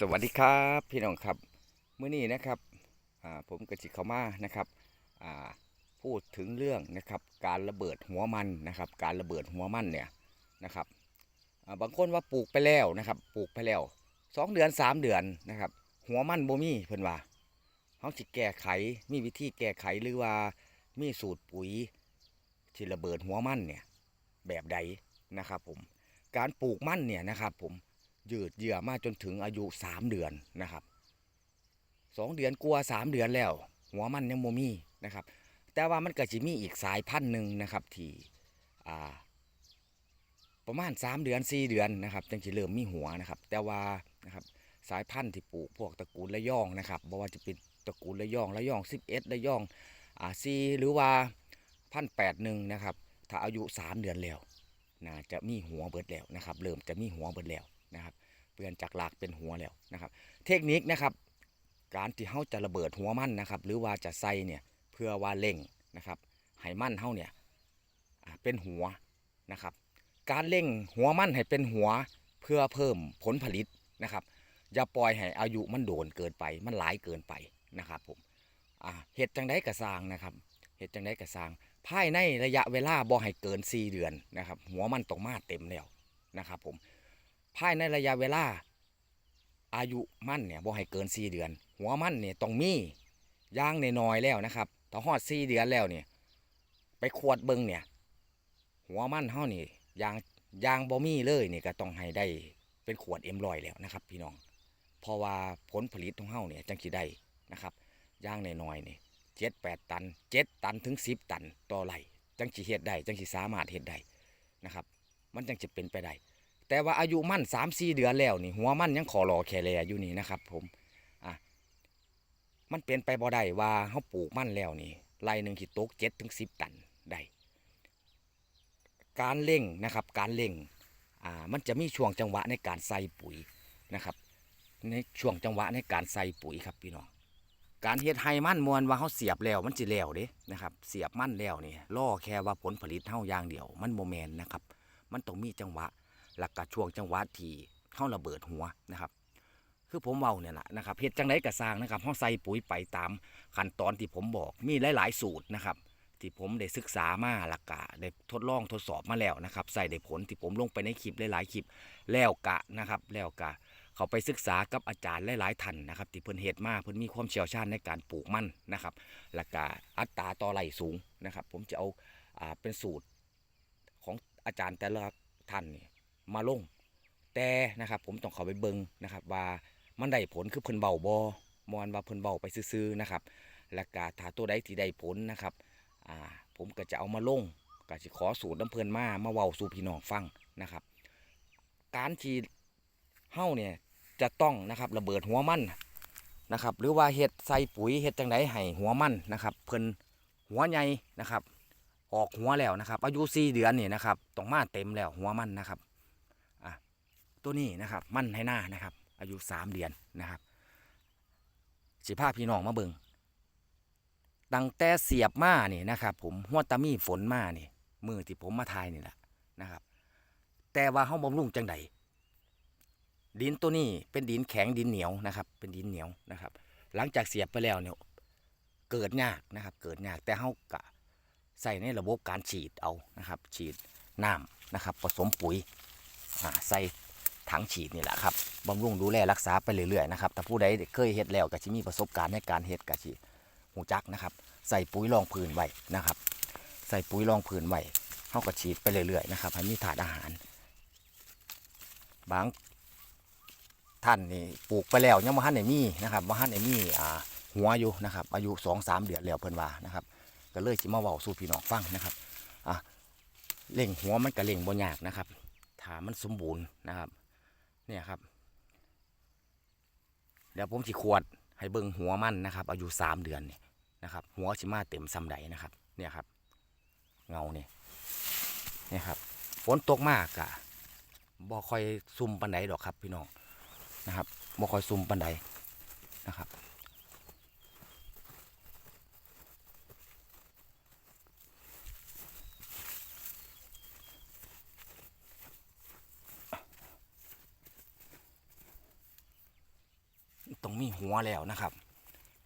สวัสดีครับพี่น้องครับเมื้อนี้นะครับผมกระจิเข้ามานะครับพูดถึงเรื่องนะครับการระเบิดหัวมันนะครับ การระเบิดหัวมันเนี่ยนะครับบางคนว่าปลูกไปแล้วนะครับ ปลูกไปแล้วสองเดือนสามเดือนนะครับ หัวมันบ่มีเพิ่นว่าเขาสิแก้ไขมีวิธีแก้ไขหรือว่ามีสูตรปุ๋ยที่ระเบิดหัวมันเนี่ยแบบใดนะครับผมการปลูกมันเนี่ยนะครับผม ยืดเยื้อมาจนถึงอายุ3เดือนนะครับสองเดือนกลัวสา3เดือนแล้ว หัวมันยังโมมีนะครับ แต่ว่ามันก็จะมีอีกสายพันธุ์หนึ่งนะครับที่ประมาณ3เดือน4เดือนนะครับจังจะเริ่มมีหัวนะครับ แต่ว่านะครับสายพันธุ์ที่ปลูกพวกตระกูลระยองนะครับบ่ว่าจะเป็นตระกูลระยองระยอง11ระยองอ่าซีหรือว่าพันแปดหนึ่งนะครับถ้าอายุ3เดือนแล้วน่าจะมีหัวเบิดแล้วนะครับ เริ่มจะมีหัวเบิดแล้วนะครับ เปลี่ยนจากหลากเป็นหัวแล้วนะครับ เทคนิคนะครับ การที่เขาจะระเบิดหัวมันนะครับ หรือว่าจะใส่เนี่ยเพื่อว่าเล่งนะครับให้มันเขาเนี่ยเป็นหัวนะครับ การเล่งหัวมันให้เป็นหัวเพื่อเพิ่มผลผลิตนะครับ อย่าปล่อยให้อายุมันโดนเกินไปมันหลายเกินไปนะครับผมอ่าเห็ดจังได้กระซางนะครับเห็ดจังได้กระซางภายในระยะเวลาบ่ให้เกิน 4 เดือนนะครับ หัวมันต้องมาเต็มแล้วนะครับผม ภายในระยะเวลา อายุมั่นเนี่ยบ่ให้เกิน4เดือน หัวมั่นเนี่ยต้องมีย่างในน้อยแล้วนะครับถ้าฮอด4เดือนแล้วเนี่ยไปขวดเบิงเนี่ย หัวมั่นเฮานี่ยางยางบ่มีเลยเนี่ก็ต้องให้ได้เป็นขวดเอ็มลอยแล้วนะครับ พี่น้องเพราะว่าผลผลิตของเฮาเนี่ยจังสิได้นะครับย่างในน้อยๆนี่ยเจ็ดแปดตันเจ็ดตันถึงสิบตันต่อไร่จังสิเฮ็ดได้จังสิสามารถเฮ็ดได้นะครับ มันจังจะเป็นไปได้ แต่ว่าอายุมั่นสามสี่เดือนแล้วนี่หัวมันยังขอรอแค่แลอยู่นี่นะครับ ผมอะมันเป็นไปบ่ได้ว่าเขาปลูกมันแล้วนี่ไรหนึ่งขีดตกเจ็ดถึงสิบตันได้การเล่งนะครับการเล่งอ่ามันจะมีช่วงจังหวะในการใส่ปุ๋ยนะครับในช่วงจังหวะในการใส่ปุ๋ยครับพี่น้องการเฮ็ดไฮมันมวนว่าเขาเสียบแล้วมันจะแล้วเด้นะครับ เสียบมันแล้วนี่ล่อแค่ว่าผลผลิตเท่าอย่างเดียว มันโมแมนนะครับ มันต้องมีจังหวะ หลักกะช่วงจังหวะที่เข้าระเบิดหัวนะครับ คือผมเว้าเนี่ยแหละนะครับเฮ็ดจังไดกระสร้างนะครับเฮาใส่ปุ๋ยไปตามขั้นตอนที่ผมบอกมีหลาย ๆ สูตรนะครับ ที่ผมได้ศึกษามาหลักกะได้ทดลองทดสอบมาแล้วนะครับใส่ได้ผลที่ผมลงไปในคลิปหลายๆคลิปแล้วกะนะครับ แล้วกะเขาไปศึกษากับอาจารย์หลายๆท่านนะครับที่เพิ่นเฮ็ดมาเพิ่นมีความเชี่ยวชาญในการปลูกมันนะครับหลักกะอัตราต่อไร่สูงนะครับ ผมจะเอาอ่าเป็นสูตรของอาจารย์แต่ละท่านเนี่ย มาลง แต่นะครับผมต้องเขาไปเบิงนะครับ ว่ามันได้ผลคือเพิ่นเบาบอมอนว่าเพิ่นเบาไปซื่อๆนะครับแล้วก็ถ้าตัวใดที่ได้ผลนะครับอ่าผมก็จะเอามาลงก็จะขอสูตรน้ำเพลินมามาเว้าสู่พี่น้องฟังนะครับ การที่เฮ้าเนี่ยจะต้องนะครับระเบิดหัวมันนะครับหรือว่าเห็ดใส่ปุ๋ยเห็ดจังไดให้หัวมันนะครับเพิ่นหัวใหญ่นะครับ ออกหัวแล้วนะครับ อายุสี่เดือนนี่นะครับต้องมาเต็มแล้วหัวมันนะครับ ตัวนี้นะครับ มันให้หน้านะครับ อายุสามเดือนนะครับสิพาพี่น้องมาเบิงตั้งแต่เสียบมานี่นะครับ ผมหัวตามีฝนมานี่มือที่ผมมาทายนี่แหละนะครับ แต่ว่าเฮาบำรุงจังใดดินตัวนี้เป็นดินแข็งดินเหนียวนะครับ เป็นดินเหนียวนะครับ หลังจากเสียบไปแล้วเนี่ยเกิดยากนะครับ เกิดยากแต่เฮากะใส่ในระบบการฉีดเอานะครับ ฉีดน้ำนะครับ ผสมปุ๋ยใส่ ถังฉีดนี่แหละครับบำรุงดูแลรักษาไปเรื่อยๆนะครับถ้าผู้ใดเคยเฮ็ดแล้วก็จะมีประสบการณ์ในการเฮ็ดก็สิหูจักนะครับ ใส่ปุ๋ยรองพื้นไว้นะครับ ใส่ปุ๋ยรองพื้นไว้เฮาก็ฉีดไปเรื่อยๆนะครับให้มีถาดอาหาร บางท่านนี่ปลูกไปแล้วยังบ่ทันได้มีนะครับบ่ทันได้มีอ่าหัวอยู่นะครับอายุ2-3เดือนแล้วเพิ่นว่านะครับก็เลยสิมาเว้าสู่พี่น้องฟังนะครับอะเล่งหัวมันก็เล่งบ่ยากนะครับถามันสมบูรณ์นะครับ เนี่ยครับ เดี๋ยวผมสิขวดให้เบิ่งหัวมันนะครับอายุสามเดือนเนี่ยนะครับ หัวชิมาเต็มซ้ำใดนะครับ เนี่ยครับ เงาเนี่ยเนี่ยครับฝนตกมากอะบ่ค่อยซุ่มปันใดดอกครับ พี่น้องนะครับบ่ค่อยซุ่มปันใดนะครับ หัวแล้วนะครับ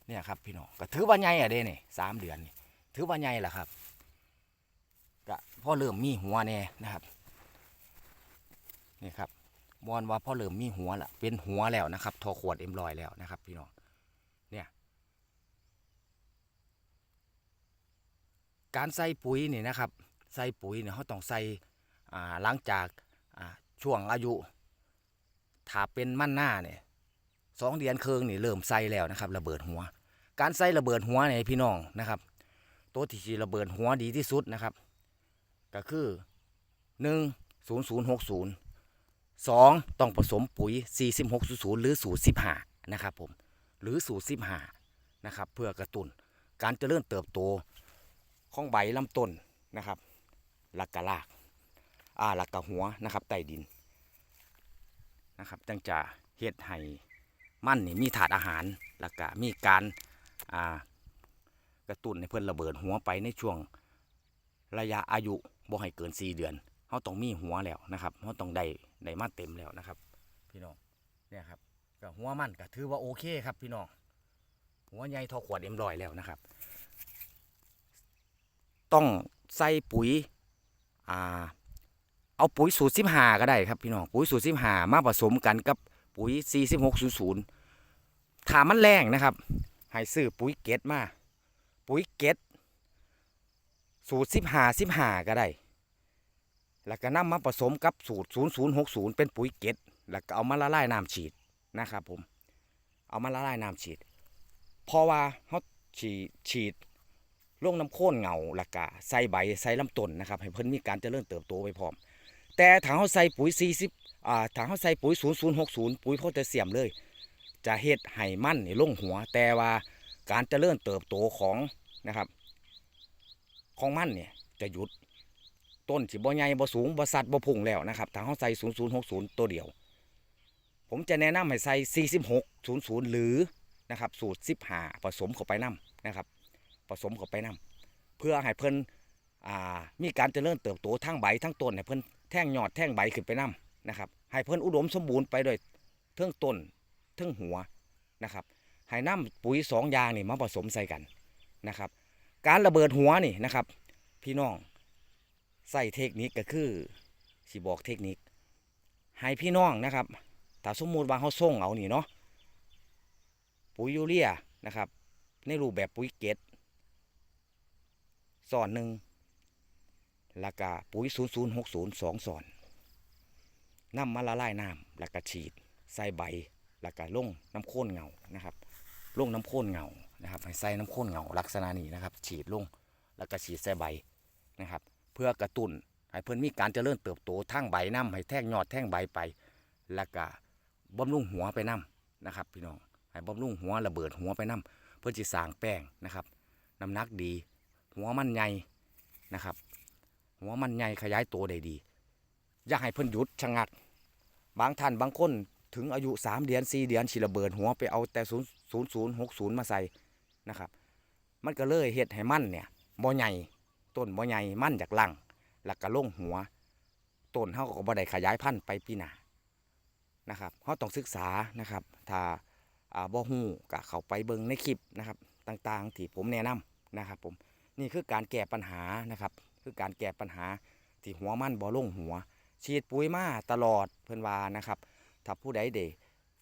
เนี่ยครับพี่น้องก็ถือว่าใหญ่อะเด้นี่สามเดือนนี่ถือว่าใหญ่ละครับก็พ่อเริ่มมีหัวแน่นะครับนี่ครับมอนว่าพ่อเริ่มมีหัวละเป็นหัวแล้วนะครับทอขวดเอ็มลอยแล้วนะครับพี่น้องเนี่ยการใส่ปุ๋ยนี่นะครับ ใส่ปุ๋ยเนี่ยเขาต้องใส่หลังจากช่วงอายุถ้าเป็นมั่นหน้าเนี่ย สองเดือนครึ่งนี่เริ่มใส่แล้วนะครับระเบิดหัว การใส่ระเบิดหัวเนี่ยพี่น้องนะครับตัวที่สิระเบิดหัวดีที่สุดนะครับ ก็คือหนึ่งศูนย์ศูนย์หกศูนย์สองต้องผสมปุ๋ยสี่สิบหกศูนย์หรือสูตรสิบห้านะครับผมหรือสูตรสิบห้านะครับเพื่อกระตุ้นการเจริญเติบโตของใบลำต้นนะครับหลักกะลากอ่าหลักกะหัวนะครับใต้ดินนะครับจังจะเฮ็ดให้ มันนี่มีถาดอาหารแล้วก็มีการกระตุ้นให้เพิ่นระเบิดหัวไปในช่วงระยะอายุบ่ให้เกิน 4 เดือนเขาต้องมีหัวแล้วนะครับเขาต้องได้ได้มาเต็มแล้วนะครับ พี่น้องเนี่ยครับก็หัวมันก็ถือว่าโอเคครับพี่น้องหัวใหญ่ทอขวดเอ็มรอยแล้วนะครับ ต้องใส่ปุ๋ยอ่าเอาปุ๋ยสูตรสิบหาก็ได้ครับพี่น้องปุ๋ยสูตรสิบหามาผสมกันกับ ปุ๋ยสี่สิบหกศูนย์ศูนย์ถ้ามมันแรงนะครับให้ซื้อปุ๋ยเกตมา ปุ๋ยเกตสูตรสิบหาสิบหาก็ได้ แล้วก็นำมาผสมกับสูตรศูนย์ศูนย์หกศูนย์เป็นปุ๋ยเกตแล้วก็เอามาละลายน้ำฉีดนะครับผม เอามาละลายน้ำฉีด เพราะว่าเขาฉีดฉีดลงน้ำโค่นเงาแล้วก็ใส่ใบใส่ลำต้นนะครับ ให้เพิ่นมีการเจริญเติบโตไปพร้อม แต่ถ้าเขาใส่ปุ๋ย 40อ่าถ้าเขาใส่ปุ๋ย 0060 ปุ๋ยโพแทสเซียมเลย จะเฮ็ดให้มันนี่ลงหัว แต่ว่าการเจริญเติบโตของนะครับ ของมันเนี่ยจะหยุดต้นสิบ่ใหญ่บ่สูงบ่สัดบ่พุ่งแล้วนะครับถ้าเขาใส่ 0060 ตัวเดียว ผมจะแนะนำให้ใส่ 4600 หรือนะครับสูตร 15 ผสมเข้าไปนํนะครับ ผสมเข้าไปนํเพื่อให้เพิ่นมีการเจริญเติบโตทั้งใบทั้งต้นให้เพิ่น แท่งหยอดแท่งใบขึ้นไปนํนะครับให้เพิ่นอุดมสมบูรณ์ไปด้วยเทิงต้นเทิงหัวนะครับให้น้ำปุ๋ยสองอย่างนี่มาผสมใส่กันนะครับ การระเบิดหัวนี่นะครับ พี่น้องใส่เทคนิคก็คือสิบอกเทคนิค ให้พี่น้องนะครับถ้าสมมุติว่าเขาส่งเอานี่เนาะปุ๋ยยูเรียนะครับ ในรูปแบบปุ๋ยเกตสอนหนึ่ง แล้วก็ปุ๋ย 0060 2สอนนำมาละลายน้ำแล้วก็ฉีด ใส่ใบแล้วก็ลงน้ำข้นเงานะครับลงน้ำข้นเงานะครับให้ใส่น้ำข้นเงาลักษณะนี้นะครับ ฉีดลงแล้วก็ฉีดใส่ใบนะครับ เพื่อกระตุ้นให้เพื่อนมีการเจริญเติบโตทั้งใบน้ำให้แท่งยอดแท่งใบไป แล้วก็บำรุงหัวไปน้ำนะครับ พี่น้องให้บำรุงหัวระเบิดหัวไปน้ำเพื่อจะสร้างแป้งนะครับน้ำหนักดี หัวมันใหญ่นะครับ หัวมันใหญ่ขยายตัวได้ดี อยากให้เพิ่นหยุดชะงัก บางท่านบางคนถึงอายุ3เดือน4เดือนฉีระเบิดหัวไปเอาแต่0 0 0 6 0 มาใส่นะครับ มันก็เลยเฮ็ดให้มันเนี่ยบ่ใหญ่ต้นบ่ใหญ่มันจากลังแล้วก็ลงหัวต้นเฮาก็บ่ได้ขยายพันธุ์ไปปีหน้านะครับเฮาต้องศึกษานะครับ ถ้าอ่าบ่ฮู้ก็เข้าไปเบิ่งในคลิปนะครับ ต่างๆ ที่ผมแนะนำนะครับ ผมนี่คือการแก้ปัญหานะครับ คือการแก้ปัญหาที่หัวมันบ่ลงหัว ฉีดปุ๋ยมาตลอดเพิ่นว่านะครับถ้าผู้ใดเด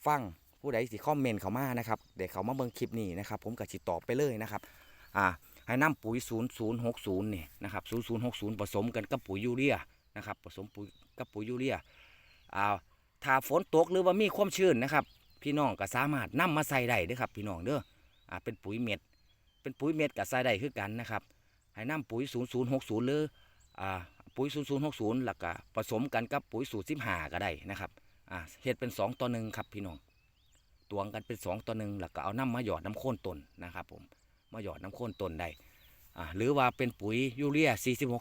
ฟังผู้ใดสิคอมเมนต์เขามานะครับเดี๋ยวเขามาเบิ่งคลิปนี้นะครับ ผมก็สิตอบไปเลยนะครับอ่าให้นำปุ๋ย 0060นี่นะครับ0060 ผสมกันกับปุ๋ยยูเรียนะครับผสมปุ๋ยกับปุ๋ยยูเรียอ่าถ้าฝนตกหรือว่ามีความชื้นนะครับ พี่น้องก็สามารถนำมาใส่ได้ด้อครับ พี่น้องเด้ออ่าเป็นปุ๋ยเม็ด เป็นปุ๋ยเม็ดกับใส่ได้คือกันนะครับ ให้น้ำปุ๋ย 0060 หรืออ่าปุ๋ย 0060แล้วก็ผสมกันกับปุ๋ยสูตร15ก็ได้นะครับอ่าเฮ็ดเป็น 2 ต่อหนึ่งครับพี่น้องตวงกันเป็น 2 ต่อหนึ่งแล้วก็เอาน้ำมาหยอดน้ำโค่นต้นนะครับผมมาหยอดน้ำโค่นต้นได้อ่าหรือว่าเป็นปุ๋ยยูเรีย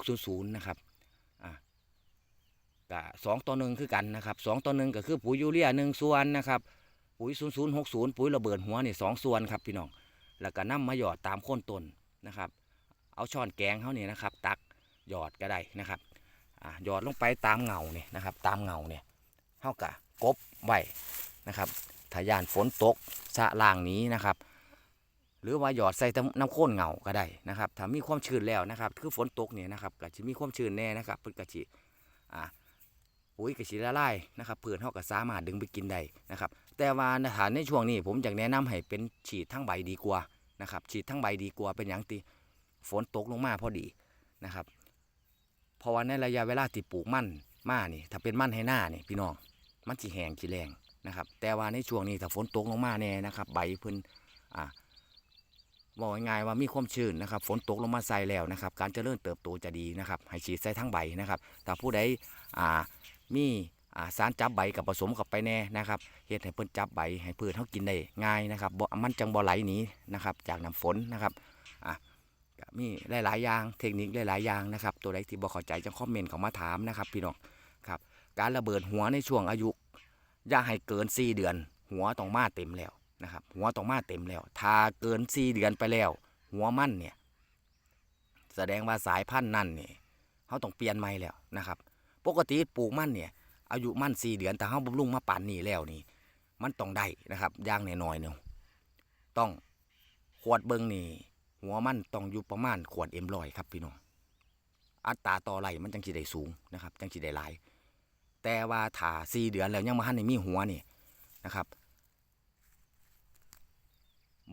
4600 นะครับอ่าก็สองต่อหนึ่งคือกันนะครับสองต่อหนึ่งก็คือปุ๋ยยูเรียหนึ่งส่วนนะครับปุ๋ย 0060 ปุ๋ยระเบิดหัวนี่สองส่วนครับพี่น้อง แล้วก็นำมาหยอดตามโค่นต้นนะครับ เอาช้อนแกงเขาเนี่ยนะครับ ตักหยอดก็ได้นะครับหยอดลงไปตามเงาเนี่ยนะครับ ตามเงาเนี่ยเท่ากับกบไว้นะครับถ้ายานฝนตกสะล่างนี้นะครับ หรือว่าหยอดใส่น้ำโค้นเงาก็ได้นะครับถ้ามีความชื้นแล้วนะครับ คือฝนตกเนี่ยนะครับก็จะมีความชื้นแน่นะครับเพิ่นก็สิอ่าปุ๋ยก็สิละลายนะครับเพืชเฮาก็สามารถดึงไปกินได้นะครับ แต่ว่าถ้าในช่วงนี้ผมอยากแนะนำให้เป็นฉีดทั้งใบดีกว่านะครับ ฉีดทั้งใบดีกว่าเป็นอย่างที่ ฝนตกลงมาพอดีนะครับเพราะว่าในระยะเวลาที่ปลูกมันมานี่ถ้าเป็นมันให้หน้านี่พี่น้องมันสิแห้งสิแรงนะครับแต่ว่าในช่วงนี้ถ้าฝนตกลงมาแน่นะครับใบเพิ่นอ่าบอกง่ายว่ามีความชื้นนะครับฝนตกลงมาใส่แล้วนะครับการเจริญเติบโตจะดีนะครับให้ฉีดใส่ทั้งใบนะครับถ้าผู้ใดอ่ามีอ่าสารจับใบกับผสมเข้าไปแน่นะครับเฮ็ดให้เพิ่นจับใบให้พืชเขากินได้ง่ายนะครับบ่มันจังบ่ไหลหนีนะครับจากน้ำฝนนะครับ มีหลายๆอย่างเทคนิคหลายๆอย่างนะครับ ตัวใดที่บ่เข้าใจจังคอมเมนต์เขามาถามนะครับ พี่น้องครับ การระเบิดหัวในช่วงอายุ อย่าให้เกิน 4 เดือน หัวต้องมาเต็มแล้วนะครับ หัวต้องมาเต็มแล้ว ถ้าเกินสี่เดือนไปแล้ว หัวมันเนี่ย แสดงว่าสายพันธุ์นั่นเนี่ยเขาต้องเปลี่ยนใหม่แล้วนะครับ ปกติปลูกมันเนี่ย อายุมันสี่เดือนแต่เขาบำรุงมาป่านนี้แล้วนี่ มันต้องได้นะครับย่างน้อยๆเนี่ยต้องขวดเบิงนี่ หัวมันต้องอยู่ประมาณขวดเอ็มลอยครับพี่น้องอัตราต่อไรมันจังสิได้สูงนะครับ จังสิได้หลาย แต่ว่าถ้าสี่เดือนแล้วยังมาหันในมีหัวนี่นะครับ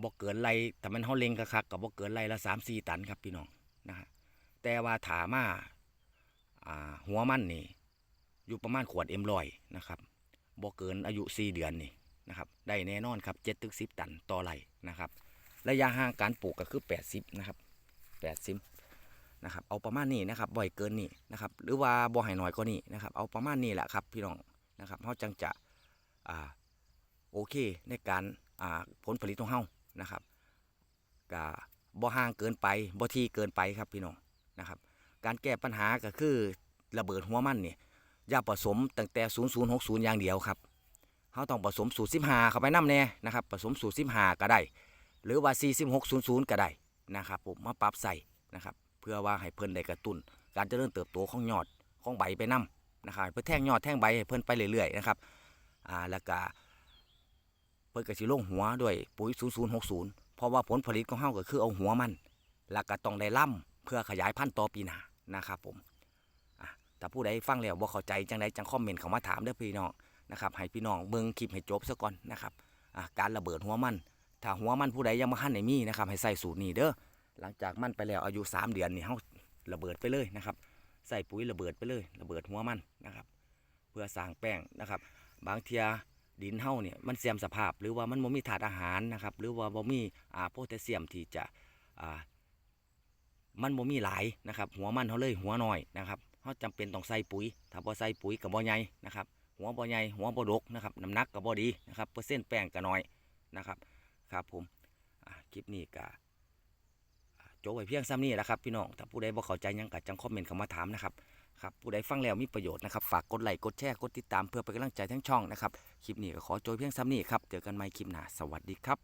บ่เกินไรแต่มันเฮาเล็งกระคักกับบ่เกินไรละสามสี่ตันครับพี่น้องนะฮะแต่ว่าถามาอ่าหัวมันนี่อยู่ประมาณขวดเอ็มลอยนะครับบ่เกินอายุสี่เดือนนี่นะครับ ได้แน่นอนครับเจ็ดถึงสิบตันต่อไรนะครับ ระยะห่างการปลูกก็คือแปดสิบนะครับแปดสิบนะครับ เอาประมาณนี้นะครับบ่อยเกินนี่นะครับ หรือว่าบ่ให้น้อยก็นี่นะครับ เอาประมาณนี้แหละครับพี่น้องนะครับเฮาจังจะอ่าโอเคในการอ่าผลผลิตของเฮานะครับก็บ่ห่างเกินไปบ่ที่เกินไปครับพี่น้องนะครับ การแก้ปัญหาก็คือระเบิดหัวมันนี่ยาผสมตั้งแต่ 0060 อย่างเดียวครับเขาต้องผสมสูตร15เข้าไปน้ำแน่นะครับผสมสูตร15ก็ได้ หรือว่า 4600 ก็ได้นะครับผมมาปรับใส่นะครับเพื่อว่าให้เพิ่นได้กระตุ้น การเจริญเติบโตของยอดของใบไปนํนะครับเพื่อแท่งยอดแท่งใบให้เพิ่นไปเรื่อยๆนะครับอ่าแล้วก็เพิ่นก็สิลงหัวด้วยปุ๋ย 0060 เพราะว่าผลผลิตของเฮาก็คือเอาหัวมัน แล้วก็ต้องได้ล่ำเพื่อขยายพันธุ์ต่อปีหน้านะครับผมอะถ้าผู้ใดฟังแล้วบ่เข้าใจจังไดจังคอมเมนต์เข้ามาถามเด้อพี่น้องนะครับให้พี่น้องเบิ่งคลิปให้จบซะก่อนนะครับอะการระเบิดหัวมัน ถ้าหัวมันผู้ใดยังบ่ทันได้มีนะครับให้ใส่สูตรนี้เด้อหลังจากมันไปแล้วอายุ 3 เดือนนี่เฮาระเบิดไปเลยนะครับ ใส่ปุ๋ยระเบิดไปเลย ระเบิดหัวมันนะครับ เพื่อสร้างแป้งนะครับ บางเทียดินเฮาเนี่ยมันเสื่อมสภาพ หรือว่ามันบ่มีถาดอาหารนะครับหรือว่าบ่มีอ่าโพแทสเซียมที่จะอ่ามันบ่มีหลายนะครับ หัวมันเฮาเลยหัวน้อยนะครับเฮาจำเป็นต้องใส่ปุ๋ย ถ้าบ่ใส่ปุ๋ยก็บ่ใหญ่นะครับ หัวบ่ใหญ่หัวบ่ดกนะครับน้ำหนักก็บ่ดีนะครับเปอร์เซ็นต์แป้งก็น้อยนะครับ ครับผมคลิปนี้ก็อ่าจบไว้เพียงซ้ำนี้แหละครับพี่น้องถ้าผู้ใดบ่เข้าใจยังก็จังคอมเมนต์เข้ามาถามนะครับครับผู้ใดฟังแล้วมีประโยชน์นะครับฝากกดไลค์กดแชร์กดติดตามเพื่อเป็นกำลังใจทั้งช่องนะครับคลิปนี้ก็ขอโจยเพียงซ้ำนี้ครับเจอกันใหม่คลิปหน้าสวัสดีครับ